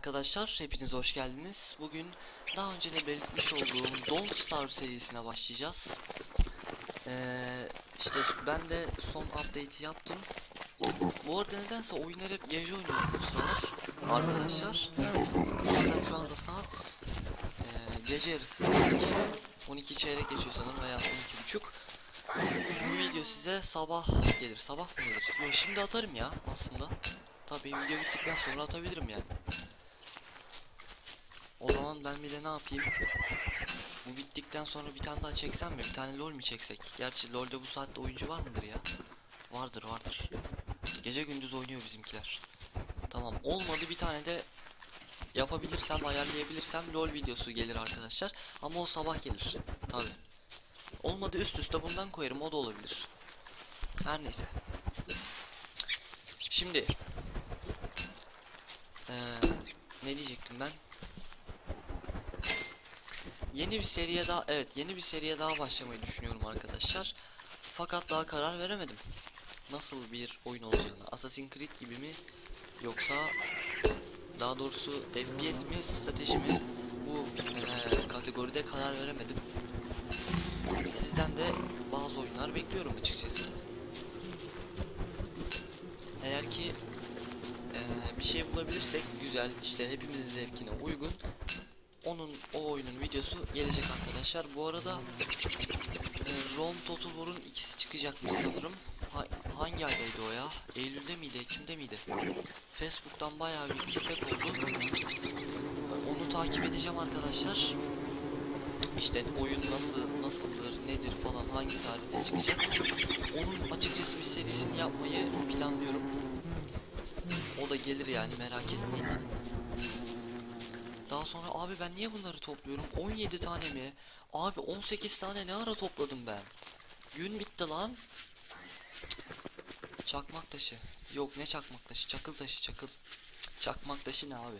Arkadaşlar hepiniz hoş geldiniz. Bugün daha önce de belirtmiş olduğum Don't Starve serisine başlayacağız. Ee, işte ben de son update'i yaptım. Bu arada nedense oyunlar hep gece oynuyorum bu sıralar. Arkadaşlar. Zaten şu anda saat ee, gece yarısı 12, 12 çeyrek geçiyor sanırım veya 12 buçuk. Bu video size sabah gelir. Sabah mı gelir? Yok şimdi atarım ya aslında. Tabii video bittikten sonra atabilirim yani. O zaman ben bir de ne yapayım? Bu bittikten sonra bir tane daha çeksem mi? Bir tane lol mi çeksek? Gerçi lolde bu saatte oyuncu var mıdır ya? Vardır vardır. Gece gündüz oynuyor bizimkiler. Tamam olmadı bir tane de yapabilirsem ayarlayabilirsem lol videosu gelir arkadaşlar. Ama o sabah gelir. Tabi. Olmadı üst üste bundan koyarım o da olabilir. Her neyse. Şimdi. Ee, ne diyecektim ben? Yeni bir seriye daha evet yeni bir seriye daha başlamayı düşünüyorum arkadaşlar. Fakat daha karar veremedim. Nasıl bir oyun olacağını. Assassin's Creed gibi mi yoksa daha doğrusu FPS mi strateji mi bu eee, kategoride karar veremedim. Sizden de bazı oyunlar bekliyorum açıkçası. Eğer ki eee, bir şey bulabilirsek güzel işte hepimizin zevkine uygun onun o oyunun videosu gelecek arkadaşlar. Bu arada e, Rome Total War'un ikisi çıkacakmış sanırım. Ha- hangi aydaydı o ya? Eylül'de miydi, Ekim'de miydi? Facebook'tan bayağı bir feedback oldu. Onu takip edeceğim arkadaşlar. İşte oyun nasıl, nasıldır, nedir falan, hangi tarihte çıkacak. Onun açıkçası bir serisini yapmayı planlıyorum. O da gelir yani merak etmeyin. Sonra abi ben niye bunları topluyorum? 17 tane mi? Abi 18 tane ne ara topladım ben? Gün bitti lan. Çakmak taşı. Yok ne çakmak taşı? Çakıl taşı çakıl. Çakmak taşı ne abi?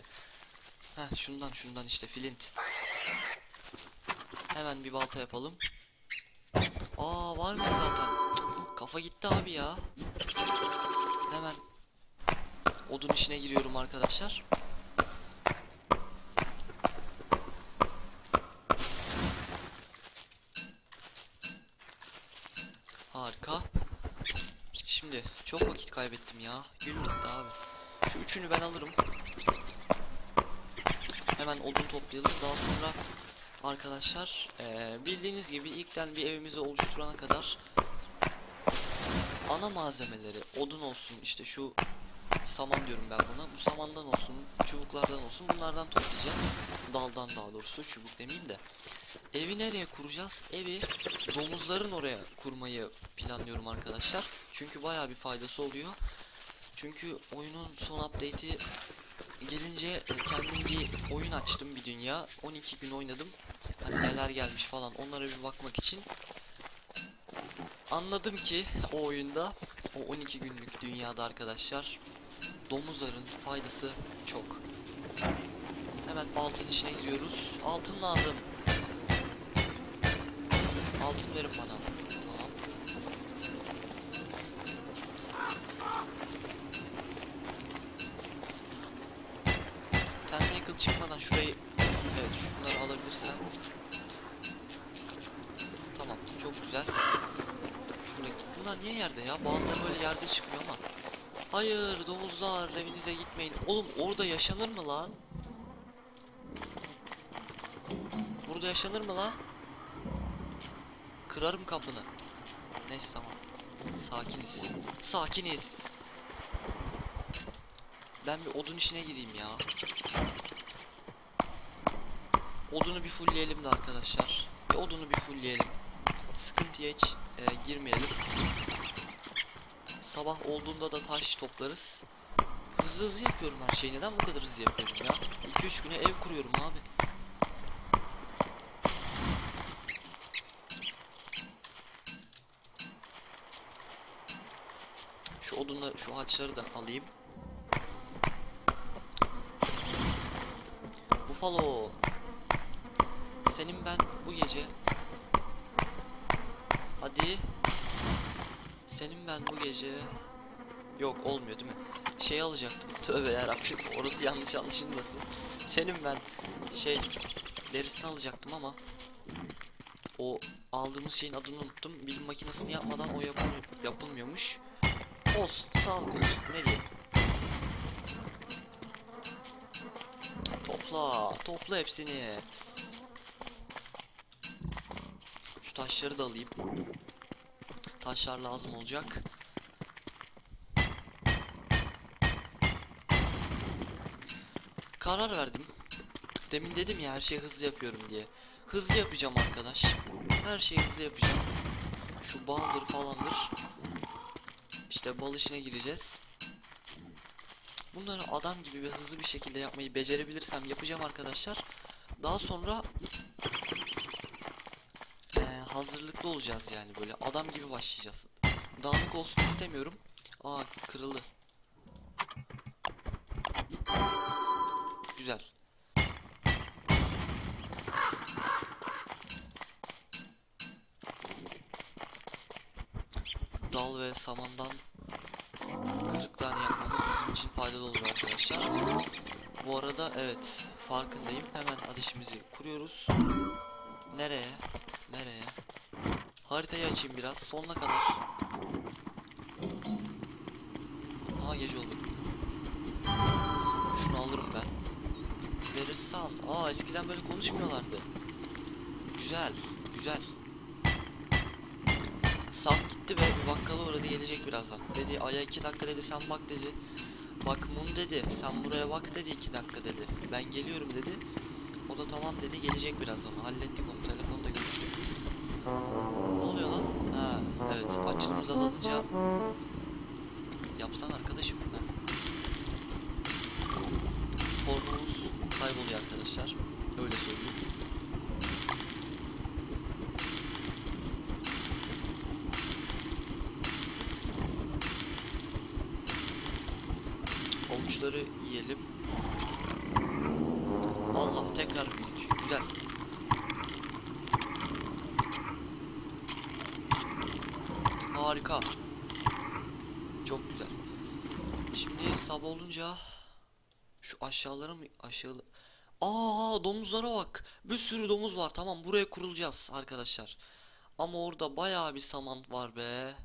Heh şundan şundan işte flint. Hemen bir balta yapalım. Aa var mı zaten? Kafa gitti abi ya. Hemen odun işine giriyorum arkadaşlar. Harika. Şimdi çok vakit kaybettim ya. Gün bitti abi. Şu üçünü ben alırım. Hemen odun toplayalım. Daha sonra arkadaşlar eee, bildiğiniz gibi ilkten bir evimizi oluşturana kadar ana malzemeleri odun olsun işte şu saman diyorum ben buna. Bu samandan olsun, çubuklardan olsun bunlardan toplayacağız. Daldan daha doğrusu çubuk demeyeyim de. Evi nereye kuracağız? Evi domuzların oraya kurmayı planlıyorum arkadaşlar. Çünkü bayağı bir faydası oluyor. Çünkü oyunun son update'i gelince kendim bir oyun açtım bir dünya. 12 gün oynadım. Hani neler gelmiş falan onlara bir bakmak için. Anladım ki o oyunda o 12 günlük dünyada arkadaşlar domuzların faydası çok. Hemen altın işine giriyoruz. Altın lazım. Altın verin bana. Yerde çıkıyor ama Hayır domuzlar evinize gitmeyin Oğlum orada yaşanır mı lan Burada yaşanır mı lan Kırarım kapını. Neyse tamam. Sakiniz. Sakiniz. Ben bir odun işine gireyim ya. Odunu bir fullleyelim de arkadaşlar. Bir odunu bir fullleyelim. Sıkıntıya hiç e, girmeyelim. Sabah olduğunda da taş toplarız. Hızlı hızlı yapıyorum her şeyi. Neden bu kadar hızlı yapıyorum ya? 2-3 güne ev kuruyorum abi. Şu odunla şu ağaçları da alayım. Buffalo. Senin ben bu gece Hadi Senin ben bu gece Yok olmuyor değil mi? şey alacaktım. Tövbe yarabbim orası yanlış anlaşılmasın. Senin ben şey derisini alacaktım ama o aldığımız şeyin adını unuttum. Bilim makinesini yapmadan o yapılmıyor, yapılmıyormuş. Olsun sağlık olsun ne diyeyim. Topla topla hepsini. Şu taşları da alayım. Taşlar lazım olacak. Karar verdim. Demin dedim ya her şeyi hızlı yapıyorum diye. Hızlı yapacağım arkadaş. Her şeyi hızlı yapacağım. Şu baldır falandır. İşte bal işine gireceğiz. Bunları adam gibi ve hızlı bir şekilde yapmayı becerebilirsem yapacağım arkadaşlar. Daha sonra hazırlıklı olacağız yani böyle adam gibi başlayacağız. Dağınık olsun istemiyorum. Aa kırıldı. Güzel. Dal ve samandan 40 tane yapmamız bizim için faydalı olur arkadaşlar. Bu arada evet farkındayım. Hemen ateşimizi kuruyoruz. Nereye? Nereye? Haritayı açayım biraz sonuna kadar. Aa gece oldu. Şunu alırım ben. Verirsan. Aa eskiden böyle konuşmuyorlardı. Güzel, güzel. Sam gitti ve bakkala uğradı gelecek birazdan. Dedi aya iki dakika dedi sen bak dedi. Bak mum dedi sen buraya bak dedi iki dakika dedi. Ben geliyorum dedi. Da tamam dedi gelecek birazdan. Hallettik onu telefonda görüştük. Ne oluyor lan? Ha evet açılımız azalınca yapsan arkadaşım ben. Formumuz kayboluyor arkadaşlar. Öyle söyleyeyim. Avuçları yiyelim. Allah tekrar büyüdü. Güzel. Harika. Çok güzel. Şimdi olunca şu aşağılara mı aşağı Aa domuzlara bak. Bir sürü domuz var. Tamam buraya kurulacağız arkadaşlar. Ama orada bayağı bir saman var be.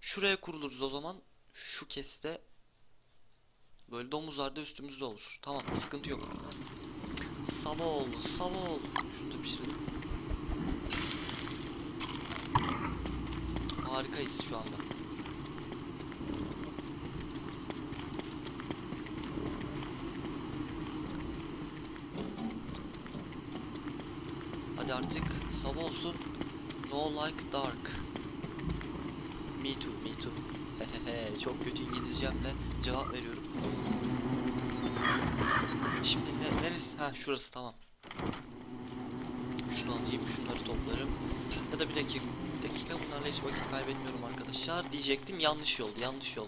Şuraya kuruluruz o zaman. Şu keste böyle domuzlar da üstümüzde olur. Tamam sıkıntı yok. Sabah oldu, sabah oldu. Şunu da pişirelim. Harikayız şu anda. Hadi artık sabah olsun. No like dark. Me too, me too. Çok kötü İngilizcemle cevap veriyorum. Şimdi ne, neresi? Ha şurası tamam. Şunu alayım, şunları toplarım. Ya da bir dakika, dakika bunlarla hiç vakit kaybetmiyorum arkadaşlar. Diyecektim yanlış yol, yanlış yol.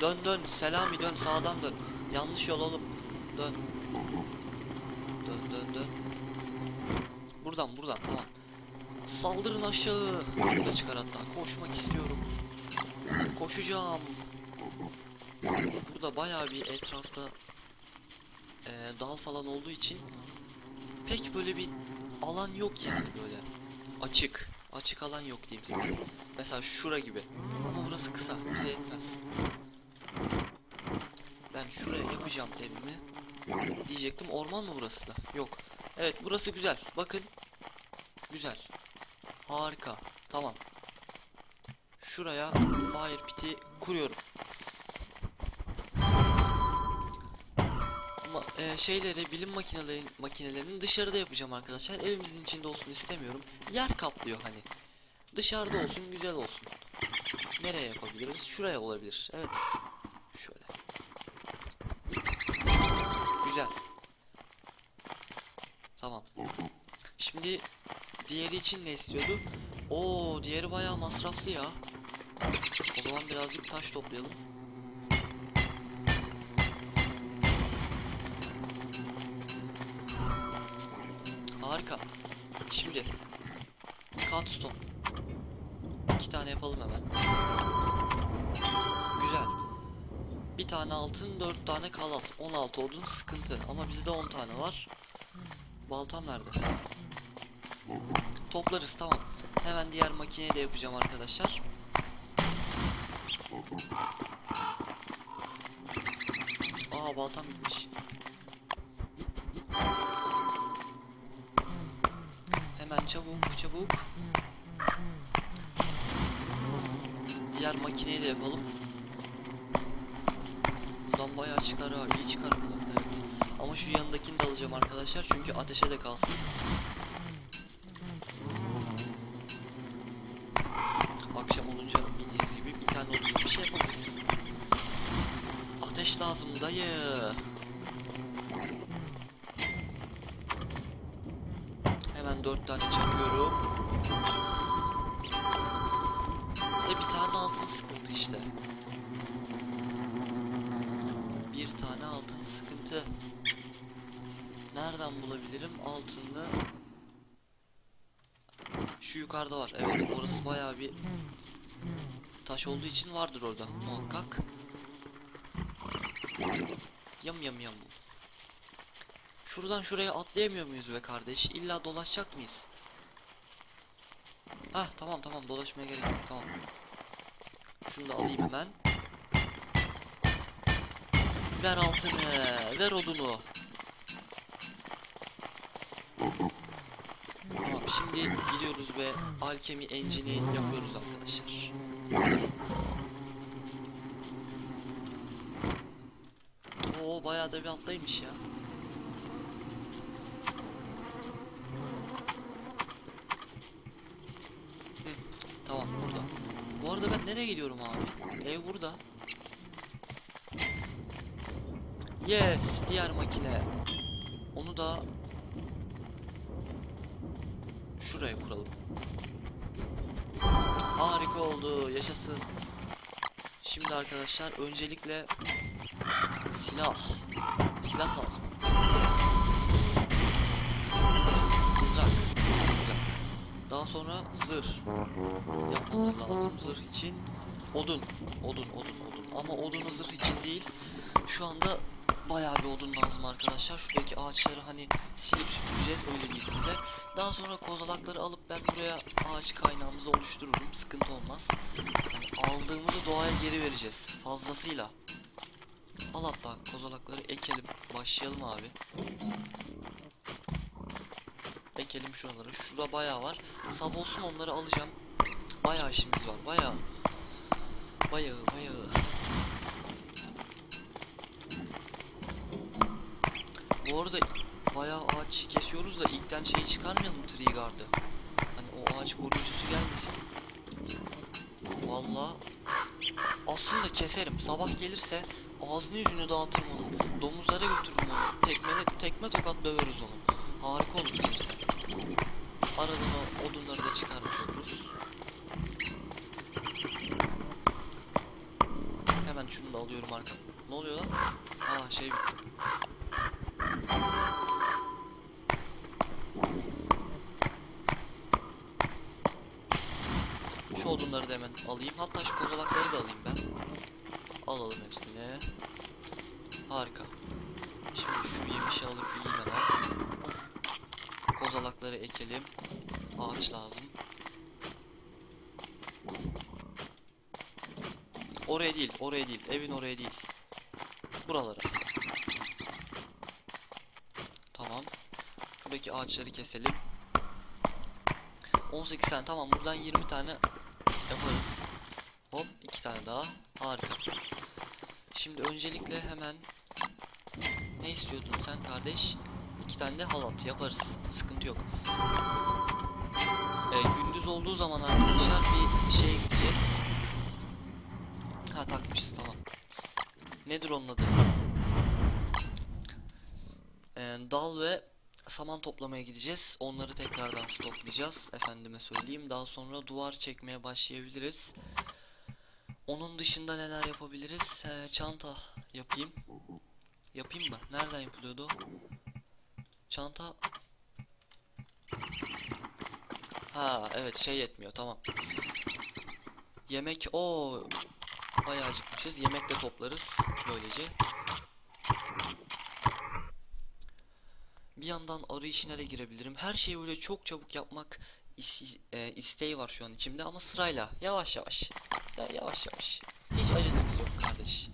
Dön dön, Selami dön, sağdan dön. Yanlış yol oğlum. Dön dön dön. Buradan buradan tamam. Saldırın aşağı. Burada çıkar hatta. Koşmak istiyorum. Koşacağım. Burada bayağı bir etrafta eee, dal falan olduğu için pek böyle bir alan yok yani böyle açık açık alan yok diyeyim size. Mesela şura gibi ama burası kısa bize yetmez. Ben şuraya yapacağım evimi diyecektim orman mı burası da yok evet burası güzel bakın güzel harika tamam şuraya fire pit'i kuruyorum Ma e, şeyleri bilim makinelerin makinelerinin dışarıda yapacağım arkadaşlar. Evimizin içinde olsun istemiyorum. Yer kaplıyor hani. Dışarıda olsun, güzel olsun. Nereye yapabiliriz? Şuraya olabilir. Evet. Şöyle. Güzel. Tamam. Şimdi diğeri için ne istiyordu? Oo, diğeri bayağı masraflı ya. O zaman birazcık taş toplayalım. Harika. Şimdi Cutstone. İki tane yapalım hemen. Güzel. Bir tane altın, dört tane kalas. 16 odun sıkıntı. Ama bizde 10 tane var. Baltam nerede? Toplarız tamam. Hemen diğer makineyi de yapacağım arkadaşlar. Aa baltam bitmiş. Hemen çabuk çabuk. Diğer makineyi de yapalım. Buradan bayağı çıkar ha. iyi çıkar buradan. Evet. Ama şu yanındakini de alacağım arkadaşlar çünkü ateşe de kalsın. Akşam olunca bildiğiniz gibi bir tane odunla bir şey yapamayız. Ateş lazım dayı. Dört tane çakıyorum. Ve bir tane altın sıkıntı işte. Bir tane altın sıkıntı. Nereden bulabilirim altını? Şu yukarıda var. Evet orası bayağı bir taş olduğu için vardır orada muhakkak. Yam yam yam. Şuradan şuraya atlayamıyor muyuz be kardeş? İlla dolaşacak mıyız? Hah tamam tamam dolaşmaya gerek yok tamam. Şunu da alayım hemen. Ver altını, ver odunu. Tamam şimdi gidiyoruz ve alkemi engine'i yapıyoruz arkadaşlar. Oo bayağı da bir alttaymış ya. Hı, tamam burada. Bu arada nereye gidiyorum abi? Ev burada. Yes, diğer makine. Onu da şuraya kuralım. Harika oldu, yaşasın. Şimdi arkadaşlar öncelikle silah. Silah lazım. Daha sonra zırh. Yapmamız lazım zırh için. Odun. Odun, odun, odun. Ama odunu zırh için değil. Şu anda bayağı bir odun lazım arkadaşlar. Şuradaki ağaçları hani silip süpüreceğiz öyle size. Daha sonra kozalakları alıp ben buraya ağaç kaynağımızı oluştururum. Sıkıntı olmaz. Aldığımızı doğaya geri vereceğiz. Fazlasıyla. Al hatta kozalakları ekelim. Başlayalım abi. Ekelim şuraları. Şurada bayağı var. Sab olsun onları alacağım. Bayağı işimiz var. Bayağı. Bayağı bayağı. Bu arada bayağı ağaç kesiyoruz da ilkten şeyi çıkarmayalım tree guard'ı. Hani o ağaç koruyucusu gelmesin. Vallahi aslında keserim. Sabah gelirse ağzını yüzünü dağıtırım onu. Domuzlara götürürüm onu. Tekmene, tekme tokat döveriz onu. Harika olur. Aradan o odunları da çıkarmış oluruz. Hemen şunu da alıyorum arka. Ne oluyor lan? Aa şey bitti. Şu odunları da hemen alayım. Hatta şu kozalakları da alayım ben. Alalım hepsini. Harika. Şimdi şu yemişi alıp. Kozalakları ekelim. Ağaç lazım. Oraya değil, oraya değil. Evin oraya değil. Buralara. Tamam. Şuradaki ağaçları keselim. 18 tane tamam buradan 20 tane yaparız. Hop iki tane daha. Harika. Şimdi öncelikle hemen ne istiyordun sen kardeş? İki tane de halat yaparız. Sıkıntı yok. Ee, gündüz olduğu zaman arkadaşlar bir şeye gideceğiz. Ha takmışız tamam. Nedir onun adı? Ee, dal ve saman toplamaya gideceğiz. Onları tekrardan stoklayacağız. Efendime söyleyeyim. Daha sonra duvar çekmeye başlayabiliriz. Onun dışında neler yapabiliriz? Ee, çanta yapayım. Yapayım mı? Nereden yapılıyordu? Çanta. Ha evet şey yetmiyor tamam. Yemek o Bayağı acıkmışız. Yemek de toplarız böylece. Bir yandan arı işine de girebilirim. Her şeyi böyle çok çabuk yapmak is- e, isteği var şu an içimde ama sırayla yavaş yavaş. Ya yavaş yavaş. Hiç acelemiz yok kardeş.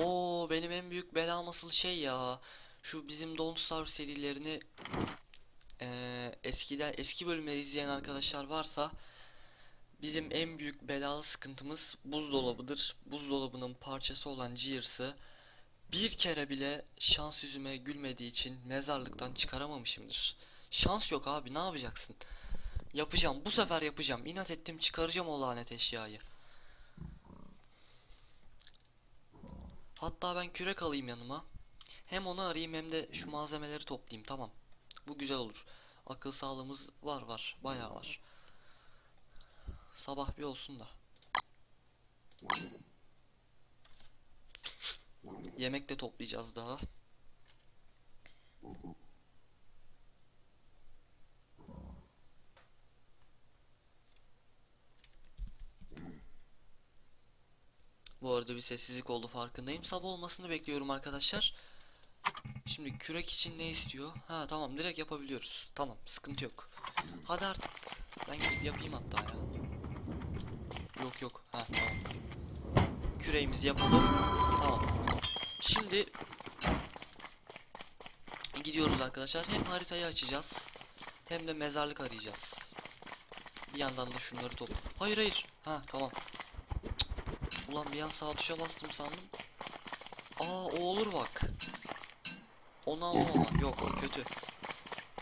Oo benim büyük belam asıl şey ya. Şu bizim Don't Starve serilerini eee, eskiden eski bölümleri izleyen arkadaşlar varsa bizim en büyük belalı sıkıntımız buzdolabıdır. Buzdolabının parçası olan Gears'ı bir kere bile şans yüzüme gülmediği için mezarlıktan çıkaramamışımdır. Şans yok abi ne yapacaksın? Yapacağım bu sefer yapacağım. İnat ettim çıkaracağım o lanet eşyayı. Hatta ben kürek alayım yanıma. Hem onu arayayım hem de şu malzemeleri toplayayım tamam. Bu güzel olur. Akıl sağlığımız var var bayağı var. Sabah bir olsun da. Yemek de toplayacağız daha. Bu arada bir sessizlik oldu farkındayım. Sabah olmasını bekliyorum arkadaşlar. Şimdi kürek için ne istiyor? Ha tamam direkt yapabiliyoruz. Tamam sıkıntı yok. Hadi artık. Ben gidip yapayım hatta ya. Yok yok. Ha tamam. Küreğimizi yapalım. Tamam. Şimdi gidiyoruz arkadaşlar. Hem haritayı açacağız. Hem de mezarlık arayacağız. Bir yandan da şunları topla. Hayır hayır. Ha tamam. Ulan bir an sağ tuşa bastım sandım. Aa o olur bak. Onu alma. Yok kötü.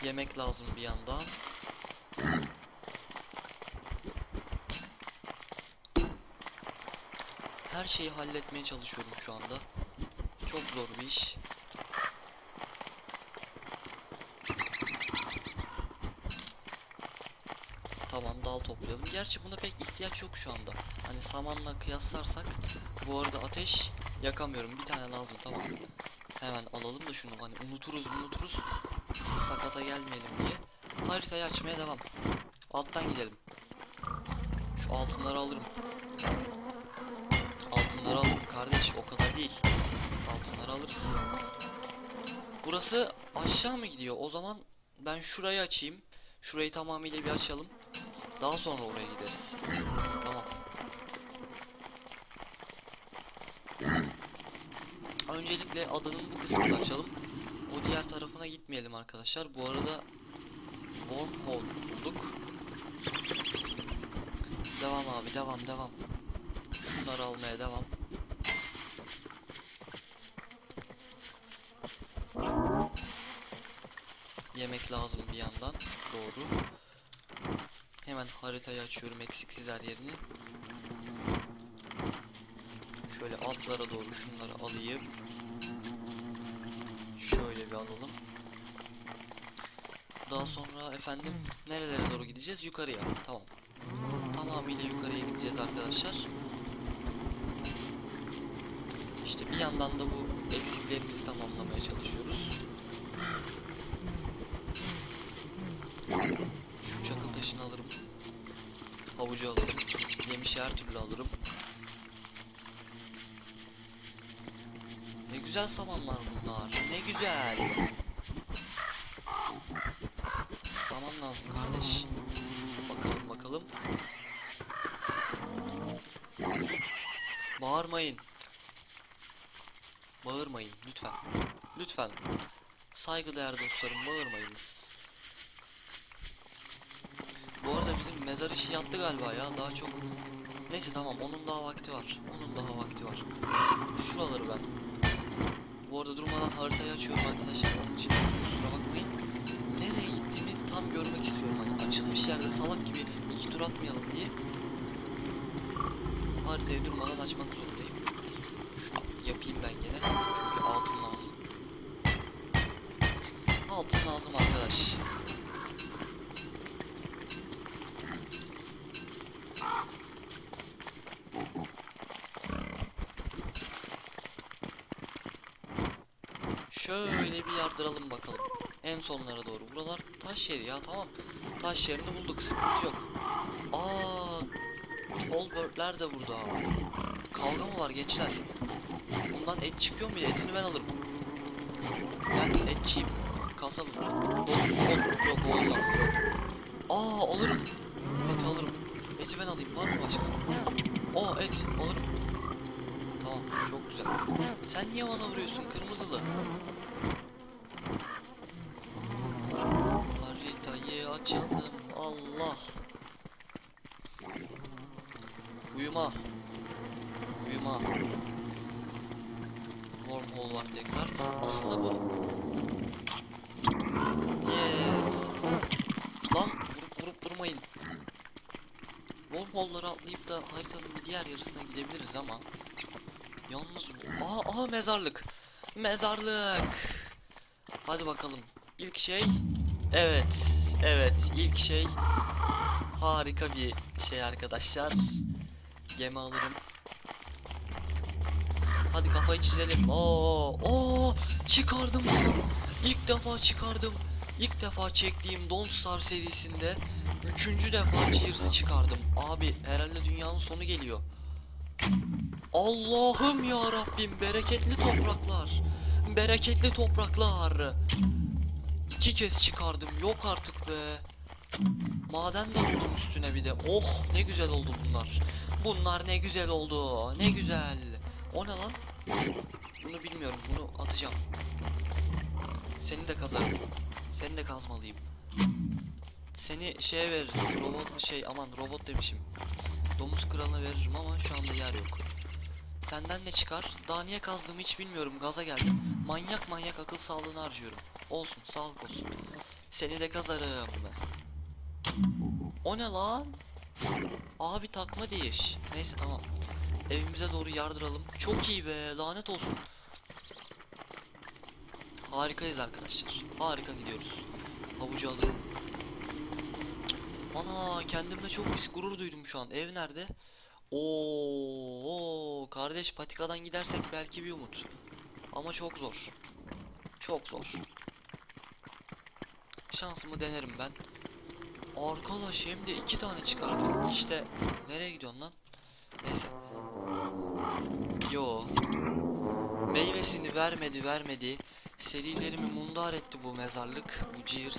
Yemek lazım bir yandan. Her şeyi halletmeye çalışıyorum şu anda. Çok zor bir iş. Tamam dal toplayalım. Gerçi buna pek ihtiyaç yok şu anda. Hani samanla kıyaslarsak bu arada ateş yakamıyorum. Bir tane lazım tamam. Hemen alalım da şunu hani unuturuz unuturuz. Sakata gelmeyelim diye. Haritayı açmaya devam. Alttan gidelim. Şu altınları alırım. Altınları alırım kardeş o kadar değil. Altınları alırız. Burası aşağı mı gidiyor? O zaman ben şurayı açayım. Şurayı tamamıyla bir açalım. Daha sonra oraya gideriz. Tamam. Öncelikle adanın bu kısmını açalım. O diğer tarafına gitmeyelim arkadaşlar. Bu arada Wormhole bulduk. Devam abi devam devam. Bunları almaya devam. Yemek lazım bir yandan. Doğru. Hemen haritayı açıyorum eksiksiz her yerini. Şöyle altlara doğru şunları alayım. Alalım. Daha sonra efendim nerelere doğru gideceğiz? Yukarıya. Tamam. Tamamıyla yukarıya gideceğiz arkadaşlar. İşte bir yandan da bu eksiklerimizi tamamlamaya çalışıyoruz. Şu çakıl taşını alırım. Havucu alırım. Yemişi her türlü alırım. Ne güzel samanlar bunlar. Ne güzel. Saman lazım kardeş. Bakalım bakalım. Bağırmayın. Bağırmayın lütfen. Lütfen. Saygıdeğer dostlarım bağırmayınız. Bu arada bizim mezar işi yattı galiba ya daha çok. Neyse tamam onun daha vakti var. Onun daha vakti var. Şuraları ben. Bu arada durmadan haritayı açıyorum arkadaşlar. Onun için kusura bakmayın. Nereye gittiğimi tam görmek istiyorum. Hani açılmış yerde salak gibi iki tur atmayalım diye. Haritayı durmadan açmak zorundayım. Yapayım ben gene. Altın lazım. Altın lazım arkadaş. Şöyle bir yardıralım bakalım. En sonlara doğru. Buralar taş yeri ya tamam. Taş yerini bulduk sıkıntı yok. Aa, Holbert'ler de burada. Kavga mı var gençler? Bundan et çıkıyor mu? Etini ben alırım. Ben etçiyim. Domuz olur. Yok o olmaz. Yok. Aa alırım. Eti alırım. Eti ben alayım. Var mı başka? O et alırım. Tamam çok güzel. Sen niye bana vuruyorsun kırmızılı? Açalım. Allah. Uyuma. Uyuma. Wormhole var tekrar. Aslında bu. Yes. Lan vurup vurup durmayın. Wormhole'ları atlayıp da haritanın diğer yarısına gidebiliriz ama Yalnız bu- Aa, aa mezarlık. Mezarlık. Hadi bakalım. İlk şey evet. Evet, ilk şey harika bir şey arkadaşlar. Gemi alırım. Hadi kafayı çizelim. Oo, oo, çıkardım bunu. İlk defa çıkardım. İlk defa çektiğim Don't Star serisinde üçüncü defa Cheers'ı çıkardım. Abi herhalde dünyanın sonu geliyor. Allah'ım ya Rabbim bereketli topraklar. Bereketli topraklar. İki kez çıkardım. Yok artık be. Maden de buldum üstüne bir de. Oh ne güzel oldu bunlar. Bunlar ne güzel oldu. Ne güzel. O ne lan? Bunu bilmiyorum. Bunu atacağım. Seni de kazarım. Seni de kazmalıyım. Seni şeye veririz. Robot şey aman robot demişim. Domuz kralına veririm ama şu anda yer yok. Senden ne çıkar? Daha niye kazdığımı hiç bilmiyorum. Gaza geldim. Manyak manyak akıl sağlığını harcıyorum. Olsun sağlık olsun. Seni de kazarım. O ne lan? Abi takma değiş. Neyse tamam. Evimize doğru yardıralım. Çok iyi be lanet olsun. Harikayız arkadaşlar. Harika gidiyoruz. Havucu alırım. Ana kendimle çok pis gurur duydum şu an. Ev nerede? Oo, kardeş patikadan gidersek belki bir umut. Ama çok zor. Çok zor. Şansımı denerim ben. Arkadaş hem de iki tane çıkardım. İşte nereye gidiyorsun lan? Neyse. Yo. Meyvesini vermedi vermedi. Serilerimi mundar etti bu mezarlık. Bu Cheers.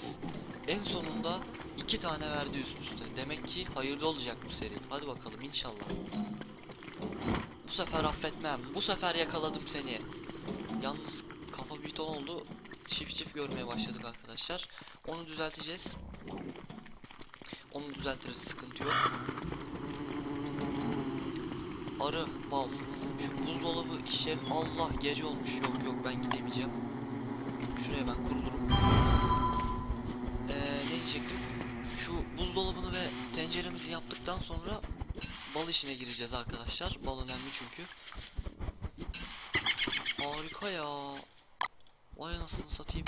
En sonunda iki tane verdi üst üste. Demek ki hayırlı olacak bu seri. Hadi bakalım inşallah. Bu sefer affetmem. Bu sefer yakaladım seni. Yalnız kafa bir ton oldu. Çift çift görmeye başladık arkadaşlar. Onu düzelteceğiz. Onu düzeltiriz sıkıntı yok. Arı, bal. Şu buzdolabı iş yer- Allah gece olmuş. Yok yok ben gidemeyeceğim. Şuraya ben kurulurum. Ee, ne diyecektim? Şu buzdolabını ve tenceremizi yaptıktan sonra bal işine gireceğiz arkadaşlar. Bal önemli çünkü. Harika ya. Vay anasını satayım.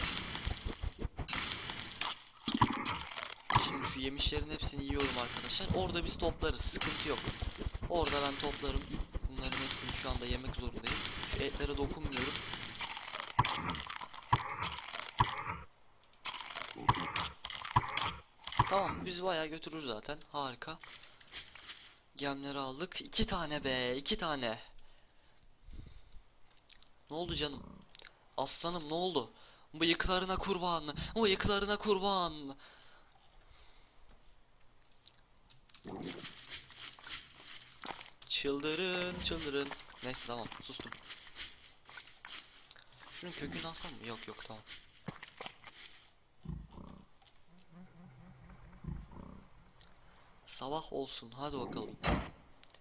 Şimdi şu yemişlerin hepsini yiyorum arkadaşlar. Orada biz toplarız. Sıkıntı yok. Orada ben toplarım. Bunların hepsini şu anda yemek zorundayım. Şu etlere dokunmuyorum. Tamam biz bayağı götürür zaten. Harika. Gemleri aldık. İki tane be. iki tane. Ne oldu canım? Aslanım ne oldu? Bıyıklarına kurban. Bıyıklarına kurban. Çıldırın çıldırın. Neyse tamam sustum. Şunun kökünü alsam mı? Yok yok tamam. Sabah olsun hadi bakalım.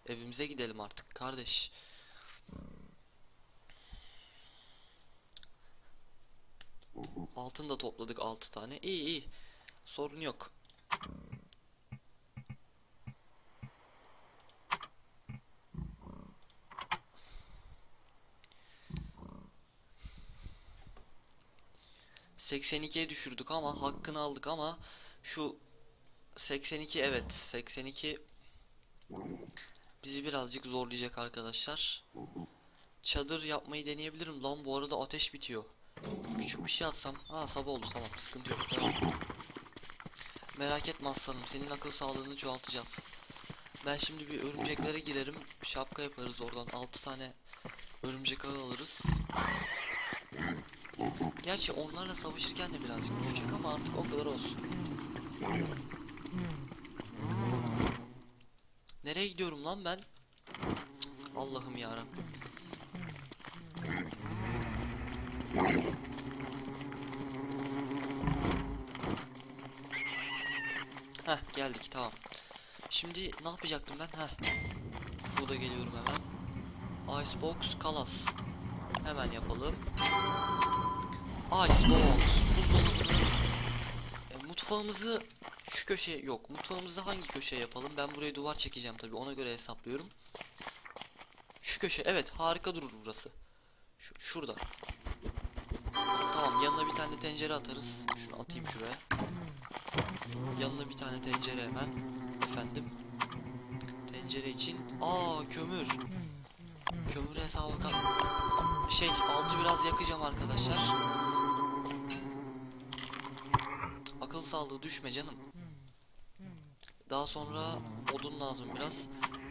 Evimize gidelim artık kardeş. Altın da topladık 6 tane. İyi iyi. Sorun yok. ...82'ye düşürdük ama hakkını aldık ama... ...şu 82 evet 82 bizi birazcık zorlayacak arkadaşlar. Çadır yapmayı deneyebilirim lan bu arada ateş bitiyor. Küçük bir şey atsam. Ha sabah oldu tamam sıkıntı yok. Devam. Merak etme aslanım senin akıl sağlığını çoğaltacağız. Ben şimdi bir örümceklere girerim. Şapka yaparız oradan 6 tane örümcek alırız. Gerçi onlarla savaşırken de birazcık düşecek ama artık o kadar olsun. Nereye gidiyorum lan ben? Allah'ım ya Heh geldik tamam. Şimdi ne yapacaktım ben? Heh. Burada geliyorum hemen. Icebox Kalas. Hemen yapalım. Icebox. E, mutfağımızı şu köşeye yok. Mutfağımızı hangi köşeye yapalım? Ben buraya duvar çekeceğim tabii. Ona göre hesaplıyorum. Şu köşe. Evet harika durur burası. Şu, şurada. Tamam yanına bir tane tencere atarız. Şunu atayım şuraya. Yanına bir tane tencere hemen. Efendim. Tencere için. Aa kömür. Kömür hesabı kal. Şey altı biraz yakacağım arkadaşlar. Akıl sağlığı düşme canım. Daha sonra odun lazım biraz.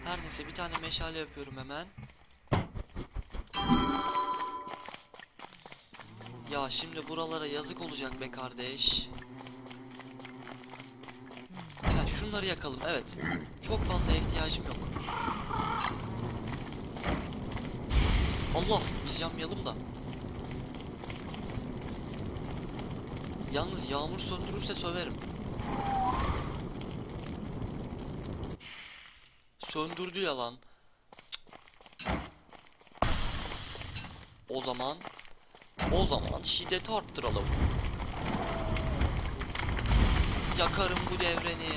Her neyse bir tane meşale yapıyorum hemen. Ya şimdi buralara yazık olacak be kardeş. Ya şunları yakalım evet. Çok fazla ihtiyacım yok. Allah biz yanmayalım da. Yalnız yağmur söndürürse söverim. Söndürdü yalan. O zaman o zaman şiddeti arttıralım. Yakarım bu devreni.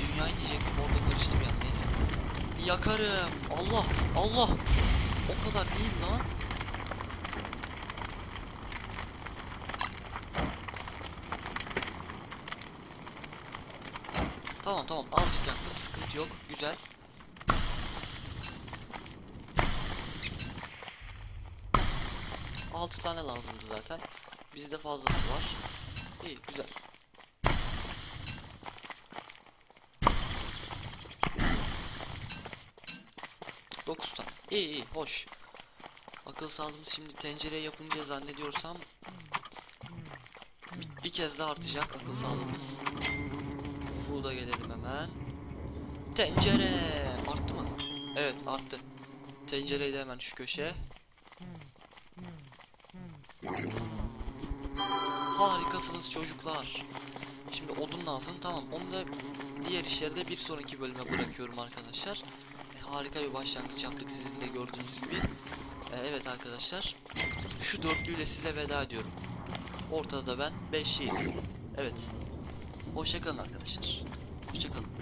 Dünyayı diyecektim orada karıştım ya neyse. Yakarım. Allah Allah. O kadar değil lan. Tamam tamam azıcık yaktım sıkıntı yok güzel. Altı tane lazımdı zaten. Bizde fazlası var. İyi güzel. Dokuz tane. İyi iyi hoş. Akıl sağlığımız şimdi tencere yapınca zannediyorsam bir, bir kez daha artacak akıl sağlığımız. Food'a gelelim hemen. Tencere arttı mı? Evet arttı. Tencereyi de hemen şu köşeye. Harikasınız çocuklar. Şimdi odun lazım. Tamam onu da diğer işlerde bir sonraki bölüme bırakıyorum arkadaşlar. E, harika bir başlangıç yaptık sizin de gördüğünüz gibi. E, evet arkadaşlar. Şu dörtlüyle size veda ediyorum. Ortada da ben beşliyiz. Evet. Hoşçakalın arkadaşlar. Hoşçakalın.